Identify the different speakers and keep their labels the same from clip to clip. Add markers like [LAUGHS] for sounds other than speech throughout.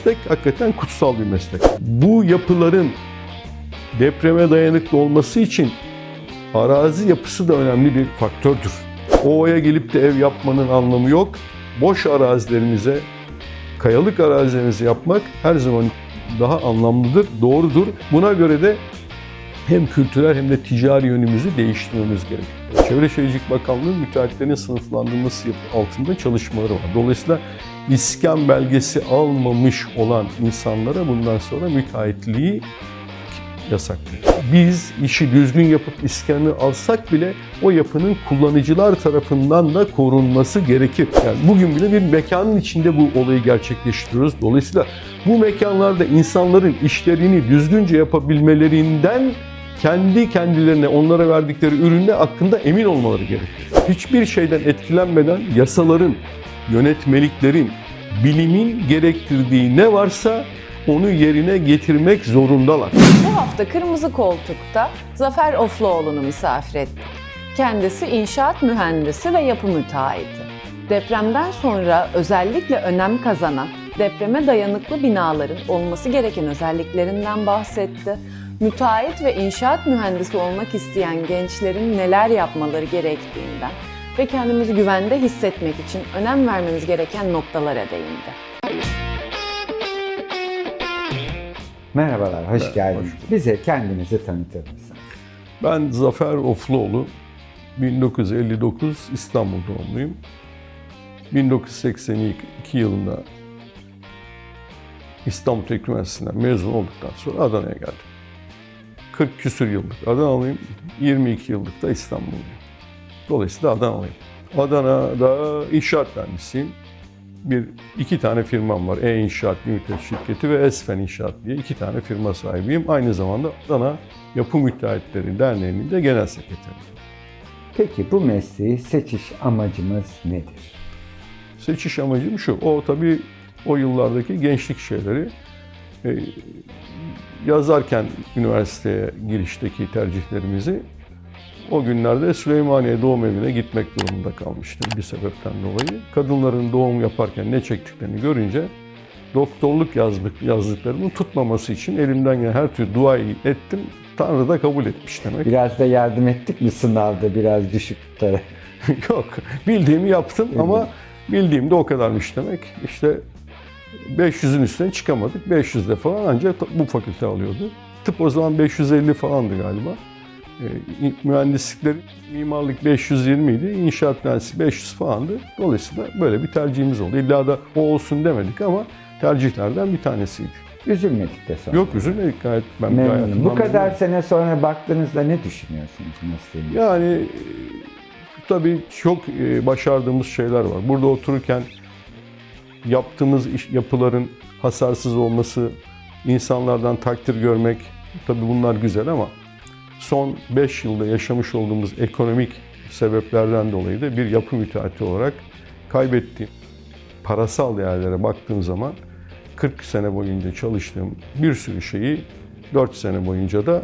Speaker 1: meslek hakikaten kutsal bir meslek. Bu yapıların depreme dayanıklı olması için arazi yapısı da önemli bir faktördür. Ovaya gelip de ev yapmanın anlamı yok. Boş arazilerimize, kayalık arazilerimizi yapmak her zaman daha anlamlıdır, doğrudur. Buna göre de hem kültürel hem de ticari yönümüzü değiştirmemiz gerekiyor. Çevre Şehircilik Bakanlığı müteahhitlerin sınıflandırması altında çalışmaları var. Dolayısıyla iskan belgesi almamış olan insanlara bundan sonra müteahhitliği yasaklıyor. Biz işi düzgün yapıp iskanı alsak bile o yapının kullanıcılar tarafından da korunması gerekir. Yani bugün bile bir mekanın içinde bu olayı gerçekleştiriyoruz. Dolayısıyla bu mekanlarda insanların işlerini düzgünce yapabilmelerinden kendi kendilerine onlara verdikleri ürünle hakkında emin olmaları gerekir. Hiçbir şeyden etkilenmeden yasaların, yönetmeliklerin, bilimin gerektirdiği ne varsa onu yerine getirmek zorundalar.
Speaker 2: Bu hafta Kırmızı Koltuk'ta Zafer Ofluoğlu'nu misafir ettik. Kendisi inşaat mühendisi ve yapı müteahhiti. Depremden sonra özellikle önem kazanan depreme dayanıklı binaların olması gereken özelliklerinden bahsetti. Müteahhit ve inşaat mühendisi olmak isteyen gençlerin neler yapmaları gerektiğinden ve kendimizi güvende hissetmek için önem vermemiz gereken noktalara değindi.
Speaker 3: Merhabalar, hoş
Speaker 1: Evet,
Speaker 3: geldiniz.
Speaker 1: hoş.
Speaker 3: Bize kendinizi tanıtır mısınız?
Speaker 1: Ben Zafer Ofluoğlu, 1959 İstanbul doğumluyum. 1982 yılında İstanbul Teknik Üniversitesi'nden mezun olduktan sonra Adana'ya geldim. 40 küsür yıllık Adanalıyım, 22 yıllık da İstanbulluyum. Dolayısıyla Adanalıyım. Adana'da inşaat mühendisiyim. Bir, iki tane firmam var. E-İnşaat Limited şirketi ve Esfen İnşaat diye iki tane firma sahibiyim. Aynı zamanda Adana Yapı Müteahhitleri Derneği'nin de genel sekreteriyim.
Speaker 3: Peki bu mesleği seçiş amacımız nedir?
Speaker 1: Seçiş amacım şu. O tabii o yıllardaki gençlik şeyleri. e, yazarken üniversiteye girişteki tercihlerimizi o günlerde Süleymaniye Doğum Evi'ne gitmek durumunda kalmıştım bir sebepten dolayı. Kadınların doğum yaparken ne çektiklerini görünce doktorluk yazdık, yazdıklarımın tutmaması için elimden gelen her türlü duayı ettim. Tanrı da kabul etmiş demek.
Speaker 3: Biraz da yardım ettik mi sınavda biraz düşük [LAUGHS]
Speaker 1: Yok. Bildiğimi yaptım ama bildiğim de o kadarmış demek. İşte 500'ün üstüne çıkamadık. 500'de falan ancak bu fakülte alıyordu. Tıp o zaman 550 falandı galiba. Ee, mühendislikleri, mimarlık 520 idi, inşaat mühendisliği 500 falandı. Dolayısıyla böyle bir tercihimiz oldu. İlla da o olsun demedik ama tercihlerden bir tanesiydi.
Speaker 3: Üzülmedik de sonra.
Speaker 1: Yok üzülmedik gayet. Ben gayet
Speaker 3: Memnunum. Bu
Speaker 1: memnunum.
Speaker 3: kadar sene sonra baktığınızda ne düşünüyorsunuz mesleğiniz?
Speaker 1: Yani e, tabii çok e, başardığımız şeyler var. Burada otururken yaptığımız iş, yapıların hasarsız olması, insanlardan takdir görmek, tabii bunlar güzel ama son 5 yılda yaşamış olduğumuz ekonomik sebeplerden dolayı da bir yapı müteahhiti olarak kaybettiğim parasal değerlere baktığım zaman 40 sene boyunca çalıştığım bir sürü şeyi 4 sene boyunca da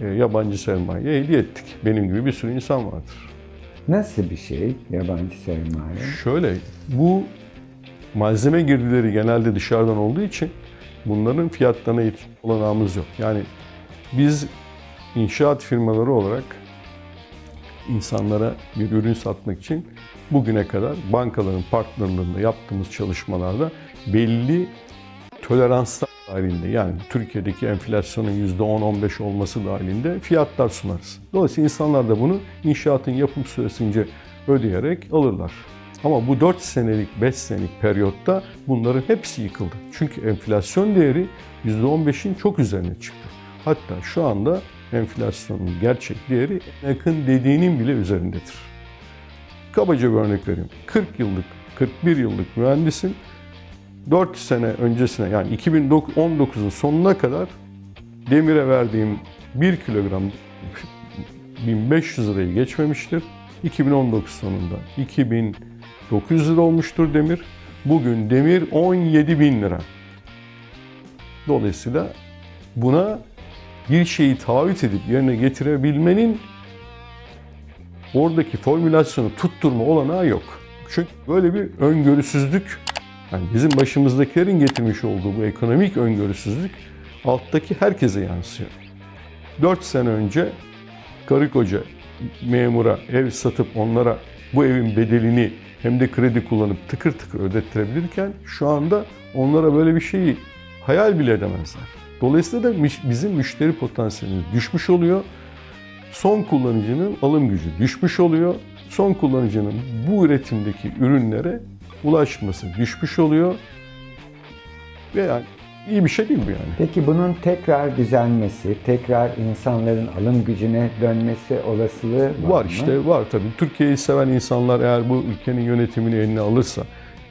Speaker 1: e, yabancı sermayeye hediye ettik. Benim gibi bir sürü insan vardır.
Speaker 3: Nasıl bir şey yabancı sermaye?
Speaker 1: Şöyle, bu malzeme girdileri genelde dışarıdan olduğu için bunların fiyatlarına yetişme olanağımız yok. Yani biz inşaat firmaları olarak insanlara bir ürün satmak için bugüne kadar bankaların partnerlığında yaptığımız çalışmalarda belli toleranslar dahilinde yani Türkiye'deki enflasyonun %10-15 olması dahilinde fiyatlar sunarız. Dolayısıyla insanlar da bunu inşaatın yapım süresince ödeyerek alırlar. Ama bu 4 senelik, 5 senelik periyotta bunların hepsi yıkıldı. Çünkü enflasyon değeri %15'in çok üzerine çıktı. Hatta şu anda enflasyonun gerçek değeri yakın dediğinin bile üzerindedir. Kabaca bir örnek vereyim. 40 yıllık, 41 yıllık mühendisin 4 sene öncesine yani 2019'un sonuna kadar demire verdiğim 1 kilogram 1500 lirayı geçmemiştir. 2019 sonunda 2900 lira olmuştur demir. Bugün demir 17 bin lira. Dolayısıyla buna bir şeyi taahhüt edip yerine getirebilmenin oradaki formülasyonu tutturma olanağı yok. Çünkü böyle bir öngörüsüzlük Yani bizim başımızdakilerin getirmiş olduğu bu ekonomik öngörüsüzlük alttaki herkese yansıyor. 4 sene önce karı koca memura ev satıp onlara bu evin bedelini hem de kredi kullanıp tıkır tıkır ödettirebilirken şu anda onlara böyle bir şeyi hayal bile edemezler. Dolayısıyla da bizim müşteri potansiyelimiz düşmüş oluyor. Son kullanıcının alım gücü düşmüş oluyor. Son kullanıcının bu üretimdeki ürünlere ulaşması düşmüş oluyor. Ve yani iyi bir şey değil bu yani.
Speaker 3: Peki bunun tekrar düzelmesi, tekrar insanların alım gücüne dönmesi olasılığı var,
Speaker 1: Var
Speaker 3: mı?
Speaker 1: işte var tabii. Türkiye'yi seven insanlar eğer bu ülkenin yönetimini eline alırsa,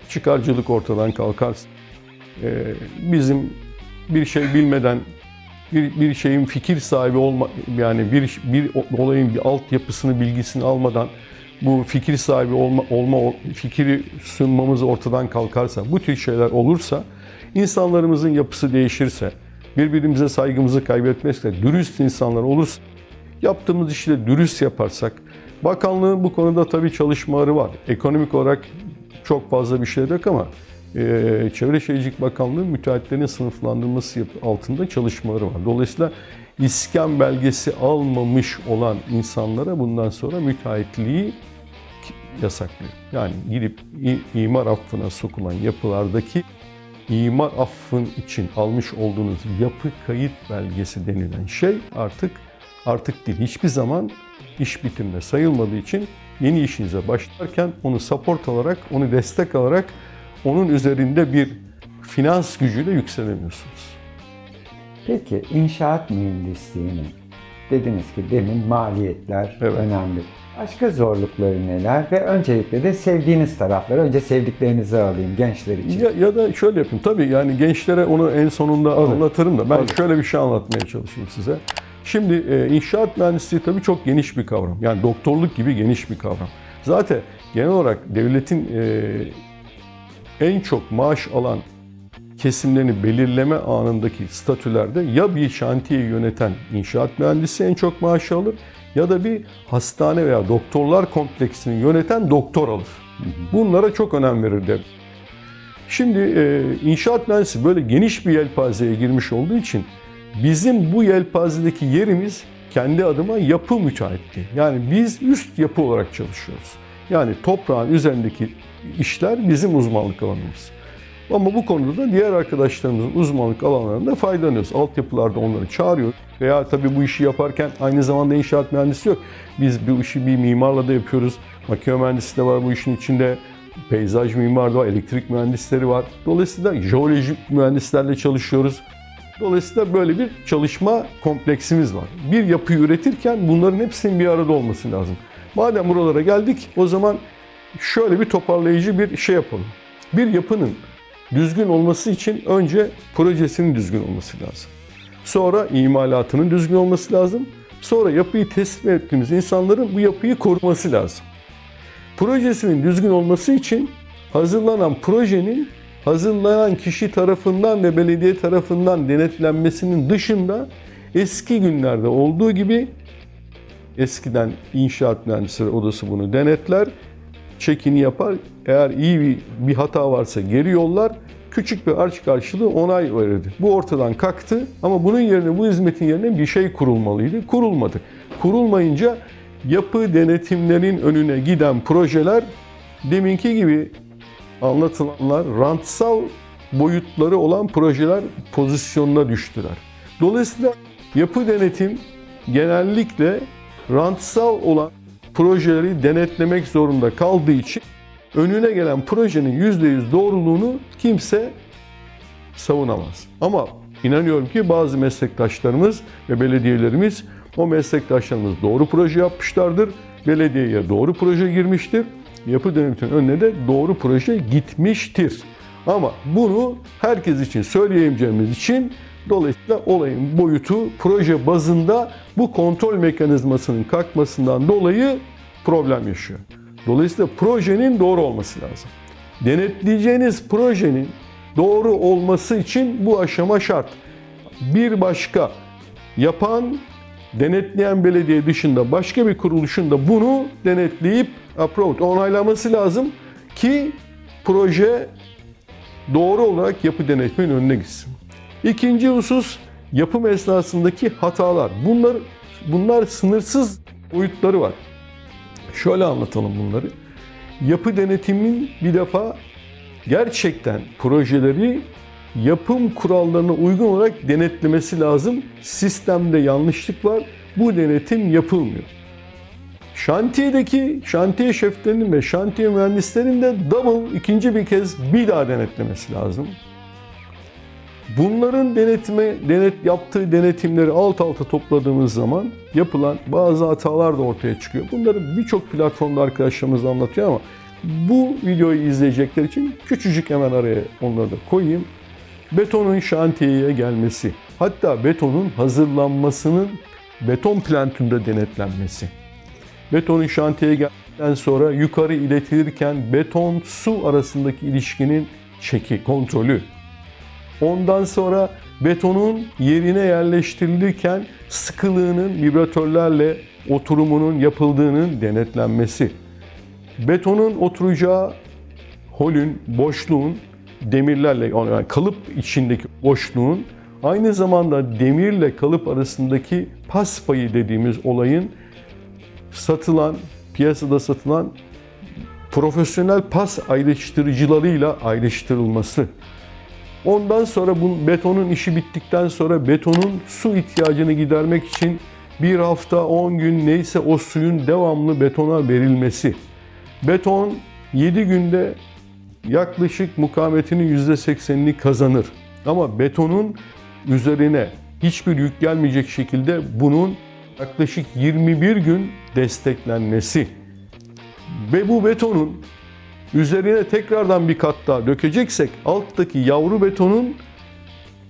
Speaker 1: çıkarcılık ortadan kalkarsa, bizim bir şey bilmeden bir, bir şeyin fikir sahibi olma yani bir bir olayın bir altyapısını bilgisini almadan bu fikir sahibi olma, olma fikri sunmamız ortadan kalkarsa, bu tür şeyler olursa, insanlarımızın yapısı değişirse, birbirimize saygımızı kaybetmezse, dürüst insanlar olursa, yaptığımız işi de dürüst yaparsak, bakanlığın bu konuda tabii çalışmaları var. Ekonomik olarak çok fazla bir şey yok ama e, Çevre Şehircilik Bakanlığı müteahhitlerin sınıflandırması altında çalışmaları var. Dolayısıyla iskan belgesi almamış olan insanlara bundan sonra müteahhitliği yasaklıyor. Yani gidip imar affına sokulan yapılardaki imar affın için almış olduğunuz yapı kayıt belgesi denilen şey artık artık değil. Hiçbir zaman iş bitimine sayılmadığı için yeni işinize başlarken onu support olarak, onu destek alarak onun üzerinde bir finans gücüyle yükselemiyorsunuz.
Speaker 3: Peki inşaat mühendisliğinin dediniz ki demin maliyetler
Speaker 1: Evet.
Speaker 3: önemli. Başka zorlukları neler ve öncelikle de sevdiğiniz tarafları önce sevdiklerinizi alayım gençler için.
Speaker 1: Ya, ya da şöyle yapayım. Tabii yani gençlere onu en sonunda
Speaker 3: Olur.
Speaker 1: anlatırım da ben
Speaker 3: Olur.
Speaker 1: şöyle bir şey anlatmaya çalışayım size. Şimdi e, inşaat mühendisliği tabii çok geniş bir kavram. Yani doktorluk gibi geniş bir kavram. Zaten genel olarak devletin e, en çok maaş alan kesimlerini belirleme anındaki statülerde ya bir şantiyeyi yöneten inşaat mühendisi en çok maaş alır ya da bir hastane veya doktorlar kompleksini yöneten doktor alır. Bunlara çok önem verir devlet. Şimdi e, inşaat mühendisi böyle geniş bir yelpazeye girmiş olduğu için bizim bu yelpazedeki yerimiz kendi adıma yapı müteahhitliği. Yani biz üst yapı olarak çalışıyoruz. Yani toprağın üzerindeki işler bizim uzmanlık alanımız. Ama bu konuda da diğer arkadaşlarımızın uzmanlık alanlarında faydalanıyoruz. Altyapılarda onları çağırıyor. Veya tabii bu işi yaparken aynı zamanda inşaat mühendisi yok. Biz bu işi bir mimarla da yapıyoruz. Makine mühendisi de var bu işin içinde. Peyzaj mimarı da var, elektrik mühendisleri var. Dolayısıyla jeolojik mühendislerle çalışıyoruz. Dolayısıyla böyle bir çalışma kompleksimiz var. Bir yapıyı üretirken bunların hepsinin bir arada olması lazım. Madem buralara geldik o zaman şöyle bir toparlayıcı bir şey yapalım. Bir yapının düzgün olması için önce projesinin düzgün olması lazım. Sonra imalatının düzgün olması lazım. Sonra yapıyı teslim ettiğimiz insanların bu yapıyı koruması lazım. Projesinin düzgün olması için hazırlanan projenin hazırlanan kişi tarafından ve belediye tarafından denetlenmesinin dışında eski günlerde olduğu gibi eskiden inşaat mühendisleri odası bunu denetler, çekini yapar. Eğer iyi bir, bir hata varsa geri yollar, küçük bir arç karşılığı onay verirdi. Bu ortadan kalktı ama bunun yerine bu hizmetin yerine bir şey kurulmalıydı. Kurulmadı. Kurulmayınca yapı denetimlerin önüne giden projeler deminki gibi anlatılanlar rantsal boyutları olan projeler pozisyonuna düştüler. Dolayısıyla yapı denetim genellikle rantsal olan projeleri denetlemek zorunda kaldığı için önüne gelen projenin %100 doğruluğunu kimse savunamaz. Ama inanıyorum ki bazı meslektaşlarımız ve belediyelerimiz o meslektaşlarımız doğru proje yapmışlardır. Belediyeye doğru proje girmiştir. Yapı denetiminin önüne de doğru proje gitmiştir. Ama bunu herkes için söyleyemeyeceğimiz için dolayısıyla olayın boyutu proje bazında bu kontrol mekanizmasının kalkmasından dolayı problem yaşıyor. Dolayısıyla projenin doğru olması lazım. Denetleyeceğiniz projenin doğru olması için bu aşama şart. Bir başka yapan, denetleyen belediye dışında başka bir kuruluşun da bunu denetleyip approve, onaylaması lazım ki proje doğru olarak yapı denetmenin önüne gitsin. İkinci husus yapım esnasındaki hatalar. Bunlar bunlar sınırsız boyutları var. Şöyle anlatalım bunları. Yapı denetimin bir defa gerçekten projeleri yapım kurallarına uygun olarak denetlemesi lazım. Sistemde yanlışlık var. Bu denetim yapılmıyor. Şantiyedeki şantiye şeflerinin ve şantiye mühendislerinin de double ikinci bir kez bir daha denetlemesi lazım. Bunların denetme, denet, yaptığı denetimleri alt alta topladığımız zaman yapılan bazı hatalar da ortaya çıkıyor. Bunları birçok platformda arkadaşlarımız anlatıyor ama bu videoyu izleyecekler için küçücük hemen araya onları da koyayım. Betonun şantiyeye gelmesi, hatta betonun hazırlanmasının beton plantında denetlenmesi. Betonun şantiyeye geldikten sonra yukarı iletilirken beton su arasındaki ilişkinin çeki, kontrolü. Ondan sonra betonun yerine yerleştirilirken sıkılığının vibratörlerle oturumunun yapıldığının denetlenmesi. Betonun oturacağı holün, boşluğun demirlerle yani kalıp içindeki boşluğun aynı zamanda demirle kalıp arasındaki pas payı dediğimiz olayın satılan, piyasada satılan profesyonel pas ayrıştırıcılarıyla ayrıştırılması. Ondan sonra bu betonun işi bittikten sonra betonun su ihtiyacını gidermek için bir hafta 10 gün neyse o suyun devamlı betona verilmesi. Beton 7 günde yaklaşık mukavemetinin %80'ini kazanır. Ama betonun üzerine hiçbir yük gelmeyecek şekilde bunun yaklaşık 21 gün desteklenmesi ve bu betonun üzerine tekrardan bir kat daha dökeceksek alttaki yavru betonun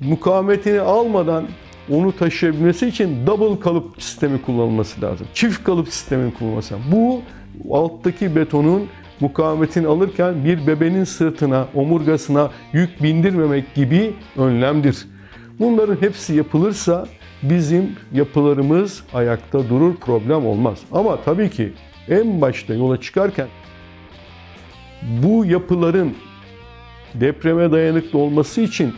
Speaker 1: mukavemetini almadan onu taşıyabilmesi için double kalıp sistemi kullanılması lazım. Çift kalıp sistemi kullanılması lazım. Bu alttaki betonun mukavemetini alırken bir bebenin sırtına, omurgasına yük bindirmemek gibi önlemdir. Bunların hepsi yapılırsa bizim yapılarımız ayakta durur, problem olmaz. Ama tabii ki en başta yola çıkarken bu yapıların depreme dayanıklı olması için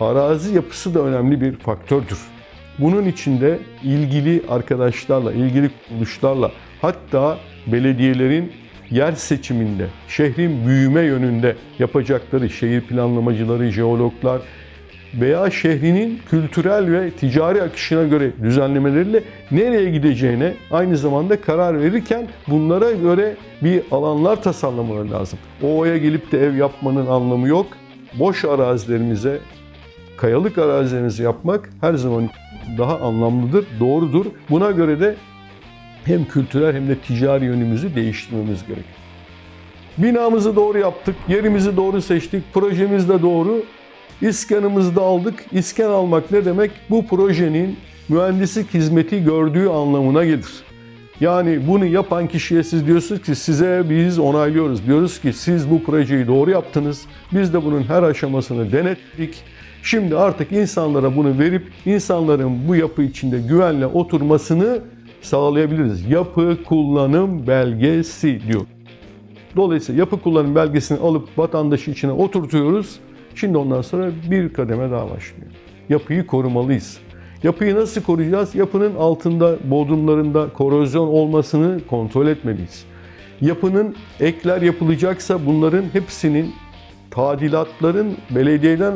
Speaker 1: arazi yapısı da önemli bir faktördür. Bunun içinde ilgili arkadaşlarla, ilgili kuruluşlarla hatta belediyelerin yer seçiminde, şehrin büyüme yönünde yapacakları şehir planlamacıları, jeologlar veya şehrinin kültürel ve ticari akışına göre düzenlemeleriyle nereye gideceğine aynı zamanda karar verirken bunlara göre bir alanlar tasarlamaları lazım. Ovaya gelip de ev yapmanın anlamı yok. Boş arazilerimize, kayalık arazilerimizi yapmak her zaman daha anlamlıdır, doğrudur. Buna göre de hem kültürel hem de ticari yönümüzü değiştirmemiz gerekir. Binamızı doğru yaptık, yerimizi doğru seçtik, projemiz de doğru. İskanımızı da aldık. İskan almak ne demek? Bu projenin mühendislik hizmeti gördüğü anlamına gelir. Yani bunu yapan kişiye siz diyorsunuz ki size biz onaylıyoruz. Diyoruz ki siz bu projeyi doğru yaptınız. Biz de bunun her aşamasını denetledik. Şimdi artık insanlara bunu verip insanların bu yapı içinde güvenle oturmasını sağlayabiliriz. Yapı kullanım belgesi diyor. Dolayısıyla yapı kullanım belgesini alıp vatandaşı içine oturtuyoruz. Şimdi ondan sonra bir kademe daha başlıyor. Yapıyı korumalıyız. Yapıyı nasıl koruyacağız? Yapının altında, bodrumlarında korozyon olmasını kontrol etmeliyiz. Yapının ekler yapılacaksa bunların hepsinin tadilatların belediyeden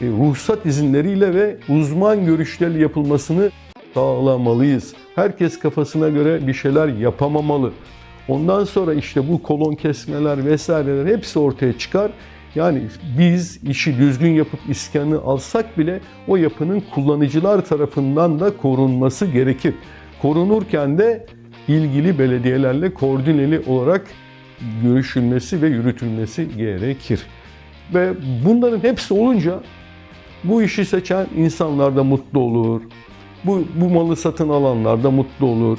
Speaker 1: e, ruhsat izinleriyle ve uzman görüşlerle yapılmasını sağlamalıyız. Herkes kafasına göre bir şeyler yapamamalı. Ondan sonra işte bu kolon kesmeler vesaireler hepsi ortaya çıkar. Yani biz işi düzgün yapıp iskanı alsak bile o yapının kullanıcılar tarafından da korunması gerekir. Korunurken de ilgili belediyelerle koordineli olarak görüşülmesi ve yürütülmesi gerekir. Ve bunların hepsi olunca bu işi seçen insanlar da mutlu olur. Bu, bu malı satın alanlar da mutlu olur.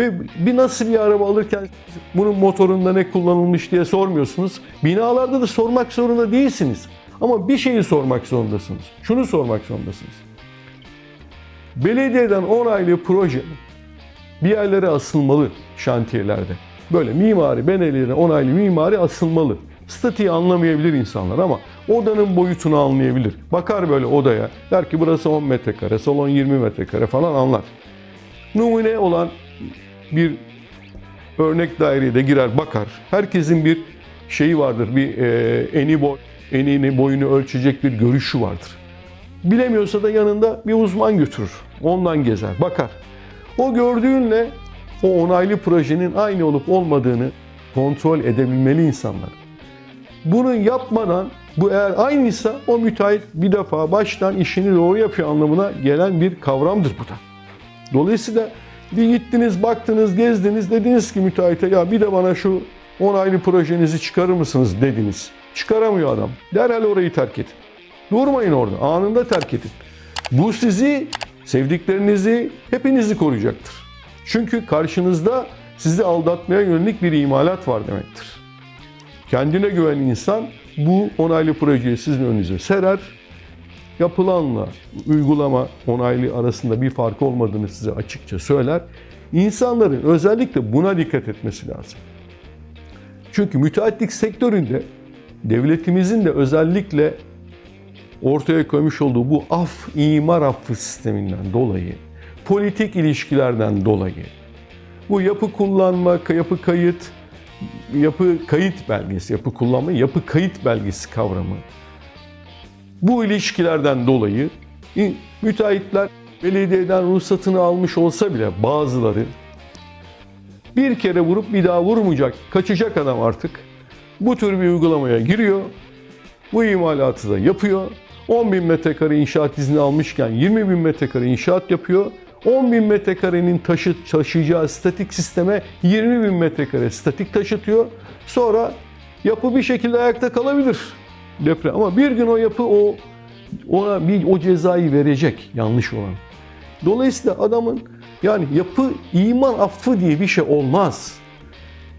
Speaker 1: Ve bir nasıl bir araba alırken bunun motorunda ne kullanılmış diye sormuyorsunuz. Binalarda da sormak zorunda değilsiniz. Ama bir şeyi sormak zorundasınız. Şunu sormak zorundasınız. Belediyeden onaylı proje bir yerlere asılmalı şantiyelerde. Böyle mimari, belediyeden onaylı mimari asılmalı. Statiği anlamayabilir insanlar ama odanın boyutunu anlayabilir. Bakar böyle odaya. Der ki burası 10 metrekare, salon 20 metrekare falan anlar. Numune olan bir örnek daireye de girer bakar. Herkesin bir şeyi vardır. Bir e, eni boy, enini boyunu ölçecek bir görüşü vardır. Bilemiyorsa da yanında bir uzman götürür. Ondan gezer, bakar. O gördüğünle o onaylı projenin aynı olup olmadığını kontrol edebilmeli insanlar. Bunu yapmadan bu eğer aynıysa o müteahhit bir defa baştan işini doğru yapıyor anlamına gelen bir kavramdır bu da. Dolayısıyla bir gittiniz, baktınız, gezdiniz, dediniz ki müteahhite ya bir de bana şu onaylı projenizi çıkarır mısınız dediniz. Çıkaramıyor adam. Derhal orayı terk edin. Durmayın orada. Anında terk edin. Bu sizi, sevdiklerinizi, hepinizi koruyacaktır. Çünkü karşınızda sizi aldatmaya yönelik bir imalat var demektir. Kendine güvenen insan bu onaylı projeyi sizin önünüze serer. Yapılanla uygulama onaylı arasında bir fark olmadığını size açıkça söyler. İnsanların özellikle buna dikkat etmesi lazım. Çünkü müteahhitlik sektöründe devletimizin de özellikle ortaya koymuş olduğu bu af, imar affı sisteminden dolayı, politik ilişkilerden dolayı, bu yapı kullanma, yapı kayıt, yapı kayıt belgesi, yapı kullanma, yapı kayıt belgesi kavramı. Bu ilişkilerden dolayı müteahhitler belediyeden ruhsatını almış olsa bile bazıları bir kere vurup bir daha vurmayacak, kaçacak adam artık. Bu tür bir uygulamaya giriyor. Bu imalatı da yapıyor. 10 bin metrekare inşaat izni almışken 20 bin metrekare inşaat yapıyor. 10 bin metrekarenin taşı, taşıyacağı statik sisteme 20 bin metrekare statik taşıtıyor. Sonra yapı bir şekilde ayakta kalabilir deprem. Ama bir gün o yapı o ona bir o cezayı verecek yanlış olan. Dolayısıyla adamın yani yapı iman affı diye bir şey olmaz.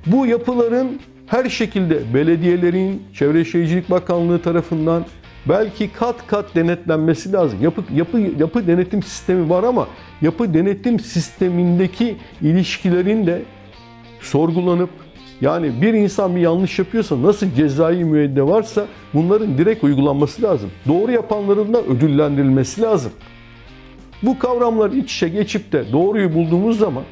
Speaker 1: Bu yapıların her şekilde belediyelerin, Çevre Şehircilik Bakanlığı tarafından belki kat kat denetlenmesi lazım. Yapı, yapı, yapı denetim sistemi var ama yapı denetim sistemindeki ilişkilerin de sorgulanıp yani bir insan bir yanlış yapıyorsa nasıl cezai müeyyide varsa bunların direkt uygulanması lazım. Doğru yapanların da ödüllendirilmesi lazım. Bu kavramlar iç içe geçip de doğruyu bulduğumuz zaman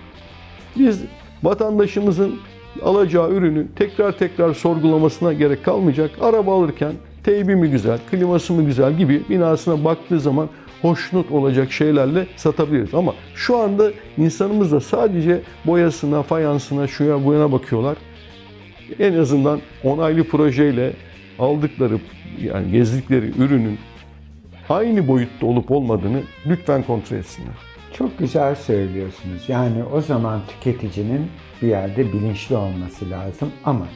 Speaker 1: biz vatandaşımızın alacağı ürünü tekrar tekrar sorgulamasına gerek kalmayacak. Araba alırken teybi mi güzel, kliması mı güzel gibi binasına baktığı zaman hoşnut olacak şeylerle satabiliriz. Ama şu anda insanımız da sadece boyasına, fayansına, şuya bu yana bakıyorlar. En azından onaylı projeyle aldıkları yani gezdikleri ürünün aynı boyutta olup olmadığını lütfen kontrol etsinler.
Speaker 3: Çok güzel söylüyorsunuz. Yani o zaman tüketicinin bir yerde bilinçli olması lazım ama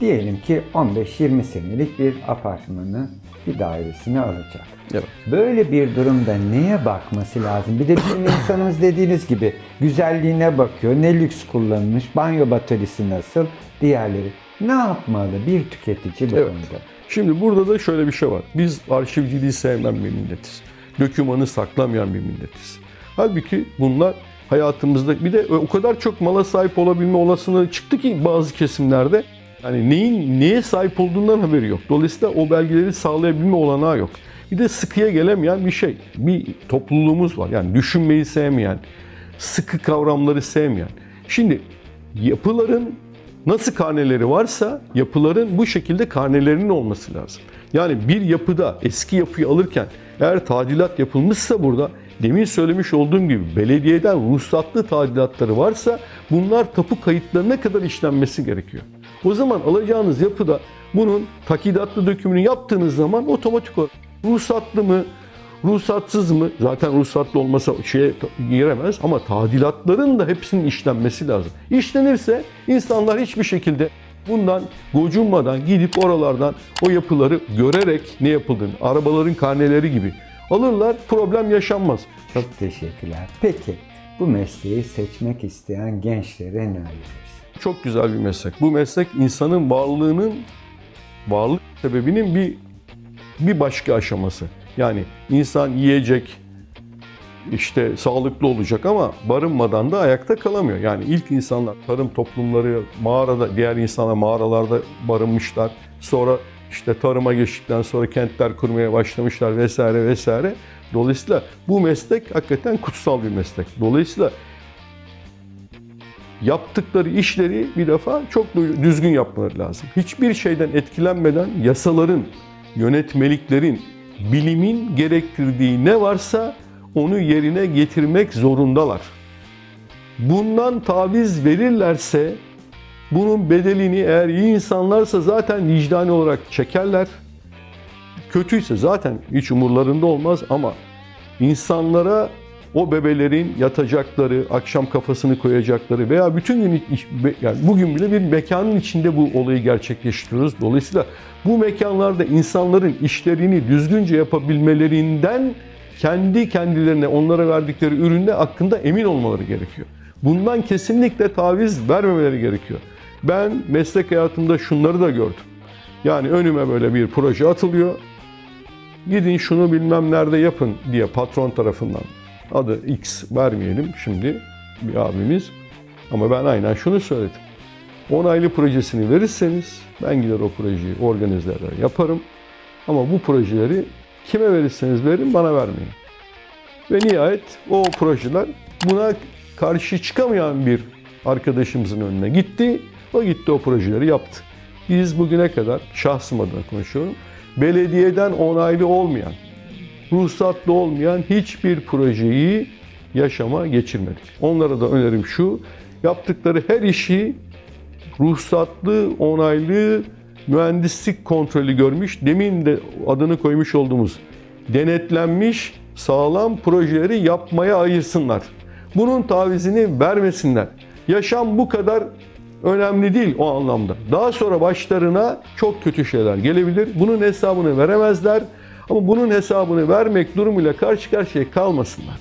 Speaker 3: diyelim ki 15-20 senelik bir apartmanı, bir dairesini alacak.
Speaker 1: Evet.
Speaker 3: Böyle bir durumda neye bakması lazım? Bir de bizim insanımız dediğiniz gibi güzelliğine bakıyor. Ne lüks kullanılmış, banyo bataryası nasıl, diğerleri. Ne yapmalı bir tüketici bu
Speaker 1: Evet.
Speaker 3: konuda?
Speaker 1: Şimdi burada da şöyle bir şey var. Biz arşivciliği sevmem bir milletiz. Dökümanı saklamayan bir milletiz. Halbuki bunlar hayatımızda bir de o kadar çok mala sahip olabilme olasılığı çıktı ki bazı kesimlerde yani neyin neye sahip olduğundan haberi yok. Dolayısıyla o belgeleri sağlayabilme olanağı yok. Bir de sıkıya gelemeyen bir şey. Bir topluluğumuz var. Yani düşünmeyi sevmeyen, sıkı kavramları sevmeyen. Şimdi yapıların nasıl karneleri varsa yapıların bu şekilde karnelerinin olması lazım. Yani bir yapıda eski yapıyı alırken eğer tadilat yapılmışsa burada demin söylemiş olduğum gibi belediyeden ruhsatlı tadilatları varsa bunlar tapu kayıtlarına kadar işlenmesi gerekiyor. O zaman alacağınız yapıda bunun takidatlı dökümünü yaptığınız zaman otomatik olarak ruhsatlı mı, ruhsatsız mı? Zaten ruhsatlı olmasa şeye giremez ama tadilatların da hepsinin işlenmesi lazım. İşlenirse insanlar hiçbir şekilde bundan gocunmadan gidip oralardan o yapıları görerek ne yapıldığını, arabaların karneleri gibi alırlar, problem yaşanmaz.
Speaker 3: Çok teşekkürler. Peki bu mesleği seçmek isteyen gençlere ne önerirsin?
Speaker 1: Çok güzel bir meslek. Bu meslek insanın varlığının, varlık sebebinin bir bir başka aşaması. Yani insan yiyecek, işte sağlıklı olacak ama barınmadan da ayakta kalamıyor. Yani ilk insanlar tarım toplumları mağarada diğer insanlar mağaralarda barınmışlar. Sonra işte tarıma geçtikten sonra kentler kurmaya başlamışlar vesaire vesaire. Dolayısıyla bu meslek hakikaten kutsal bir meslek. Dolayısıyla yaptıkları işleri bir defa çok düzgün yapmaları lazım. Hiçbir şeyden etkilenmeden yasaların, yönetmeliklerin, bilimin gerektirdiği ne varsa onu yerine getirmek zorundalar. Bundan taviz verirlerse bunun bedelini eğer iyi insanlarsa zaten vicdani olarak çekerler. Kötüyse zaten hiç umurlarında olmaz ama insanlara o bebelerin yatacakları, akşam kafasını koyacakları veya bütün gün yani bugün bile bir mekanın içinde bu olayı gerçekleştiriyoruz. Dolayısıyla bu mekanlarda insanların işlerini düzgünce yapabilmelerinden kendi kendilerine onlara verdikleri üründe hakkında emin olmaları gerekiyor. Bundan kesinlikle taviz vermemeleri gerekiyor. Ben meslek hayatımda şunları da gördüm. Yani önüme böyle bir proje atılıyor. Gidin şunu bilmem nerede yapın diye patron tarafından adı X vermeyelim şimdi bir abimiz. Ama ben aynen şunu söyledim. Onaylı projesini verirseniz ben gider o projeyi organize eder yaparım. Ama bu projeleri kime verirseniz verin bana vermeyin. Ve nihayet o projeler buna karşı çıkamayan bir arkadaşımızın önüne gitti. O gitti o projeleri yaptı. Biz bugüne kadar şahsım adına konuşuyorum. Belediyeden onaylı olmayan, ruhsatlı olmayan hiçbir projeyi yaşama geçirmedik. Onlara da önerim şu, yaptıkları her işi ruhsatlı, onaylı, mühendislik kontrolü görmüş, demin de adını koymuş olduğumuz denetlenmiş sağlam projeleri yapmaya ayırsınlar. Bunun tavizini vermesinler. Yaşam bu kadar önemli değil o anlamda. Daha sonra başlarına çok kötü şeyler gelebilir. Bunun hesabını veremezler. Ama bunun hesabını vermek durumuyla karşı karşıya kalmasınlar.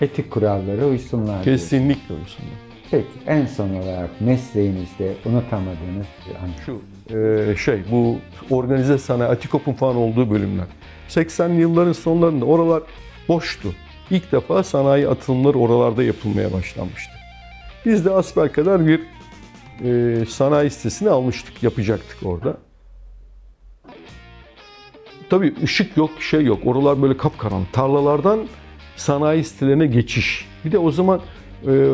Speaker 3: Etik kurallara uysunlar.
Speaker 1: Kesinlikle uysunlar.
Speaker 3: Peki en son olarak mesleğinizde unutamadığınız bir an.
Speaker 1: Şu e, şey bu organize sanayi, Atikop'un falan olduğu bölümler. 80'li yılların sonlarında oralar boştu. İlk defa sanayi atılımları oralarda yapılmaya başlanmıştı. Biz de asbelkader bir e, sanayi sitesini almıştık, yapacaktık orada. Tabii ışık yok, şey yok. Oralar böyle kapkaranlık. Tarlalardan sanayi sitelerine geçiş. Bir de o zaman e,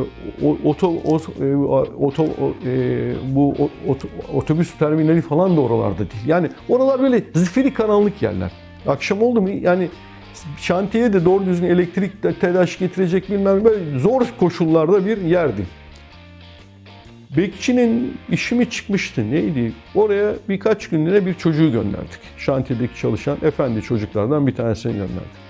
Speaker 1: oto, o- e, oto, e, bu oto- otobüs terminali falan da oralarda değil. Yani oralar böyle zifiri karanlık yerler. Akşam oldu mu yani şantiyeye de doğru düzgün elektrik de telaş getirecek bilmem böyle zor koşullarda bir yerdi. Bekçinin işi mi çıkmıştı neydi? Oraya birkaç günlüğüne bir çocuğu gönderdik. Şantiyedeki çalışan efendi çocuklardan bir tanesini gönderdik.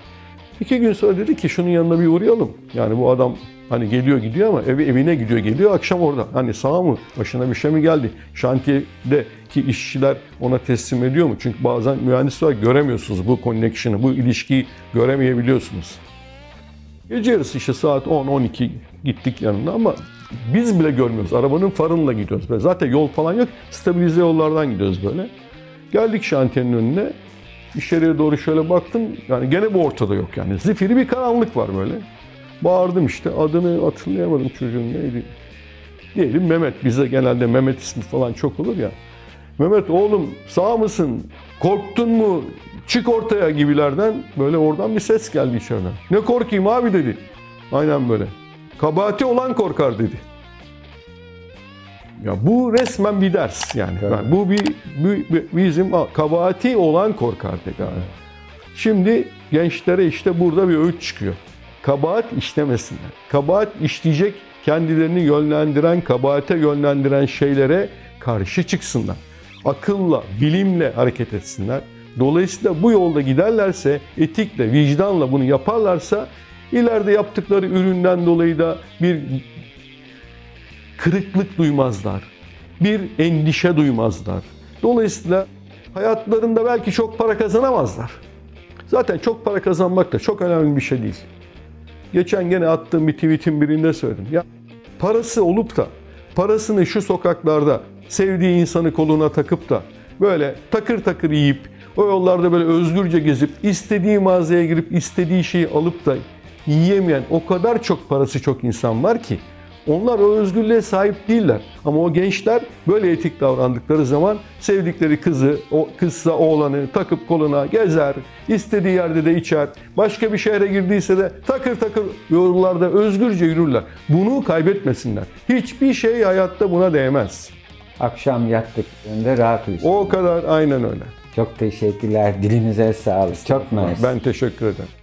Speaker 1: İki gün sonra dedi ki şunun yanına bir uğrayalım. Yani bu adam hani geliyor gidiyor ama evi evine gidiyor geliyor akşam orada. Hani sağ mı başına bir şey mi geldi? Şantiyedeki işçiler ona teslim ediyor mu? Çünkü bazen mühendis olarak göremiyorsunuz bu connection'ı, bu ilişkiyi göremeyebiliyorsunuz. Gece yarısı işte saat 10-12 gittik yanına ama biz bile görmüyoruz. Arabanın farınla gidiyoruz. Böyle zaten yol falan yok. Stabilize yollardan gidiyoruz böyle. Geldik şantiyenin önüne. İçeriye doğru şöyle baktım. Yani gene bu ortada yok yani. Zifiri bir karanlık var böyle. Bağırdım işte. Adını hatırlayamadım çocuğun neydi. Diyelim Mehmet. Bize genelde Mehmet ismi falan çok olur ya. Mehmet oğlum sağ mısın? Korktun mu? Çık ortaya gibilerden böyle oradan bir ses geldi içeriden. Ne korkayım abi dedi. Aynen böyle. Kabahati olan korkar dedi. Ya bu resmen bir ders yani.
Speaker 3: Evet.
Speaker 1: Yani bu bir, bir- bir- bizim kabahati olan korkar dedi abi. Şimdi gençlere işte burada bir öğüt çıkıyor. Kabahat işlemesinler. Kabahat işleyecek kendilerini yönlendiren, kabahate yönlendiren şeylere karşı çıksınlar. Akılla, bilimle hareket etsinler. Dolayısıyla bu yolda giderlerse, etikle, vicdanla bunu yaparlarsa ileride yaptıkları üründen dolayı da bir kırıklık duymazlar. Bir endişe duymazlar. Dolayısıyla hayatlarında belki çok para kazanamazlar. Zaten çok para kazanmak da çok önemli bir şey değil. Geçen gene attığım bir tweetin birinde söyledim. Ya parası olup da parasını şu sokaklarda sevdiği insanı koluna takıp da böyle takır takır yiyip o yollarda böyle özgürce gezip istediği mağazaya girip istediği şeyi alıp da yiyemeyen o kadar çok parası çok insan var ki onlar o özgürlüğe sahip değiller. Ama o gençler böyle etik davrandıkları zaman sevdikleri kızı, o kızsa oğlanı takıp koluna gezer, istediği yerde de içer. Başka bir şehre girdiyse de takır takır yollarda özgürce yürürler. Bunu kaybetmesinler. Hiçbir şey hayatta buna değmez.
Speaker 3: Akşam yattıklarında rahat uyusun.
Speaker 1: O kadar aynen öyle.
Speaker 3: Çok teşekkürler. Dilinize sağlık. Çok mersi.
Speaker 1: Ben teşekkür ederim.